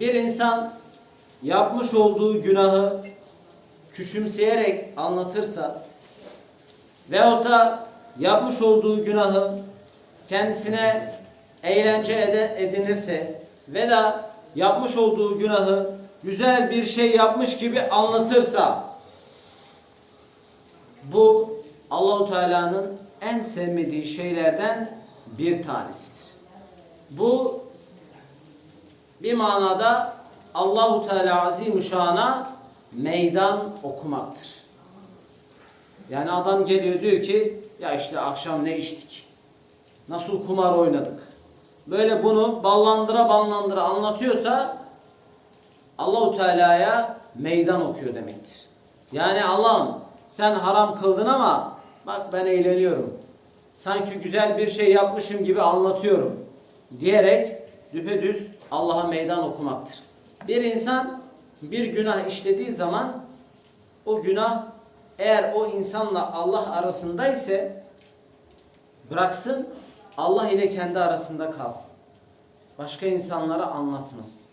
bir insan yapmış olduğu günahı küçümseyerek anlatırsa veyahut da yapmış olduğu günahı kendisine eğlence edinirse ve da yapmış olduğu günahı güzel bir şey yapmış gibi anlatırsa bu Allahu Teala'nın en sevmediği şeylerden bir tanesidir. Bu bir manada Allahu Teala Azimüşşan'a meydan okumaktır. Yani adam geliyor diyor ki ya işte akşam ne içtik? Nasıl kumar oynadık? Böyle bunu ballandıra ballandıra anlatıyorsa Allahu Teala'ya meydan okuyor demektir. Yani Allah'ım sen haram kıldın ama bak ben eğleniyorum. Sanki güzel bir şey yapmışım gibi anlatıyorum diyerek düpedüz Allah'a meydan okumaktır. Bir insan bir günah işlediği zaman o günah eğer o insanla Allah arasında ise bıraksın Allah ile kendi arasında kalsın. Başka insanlara anlatmasın.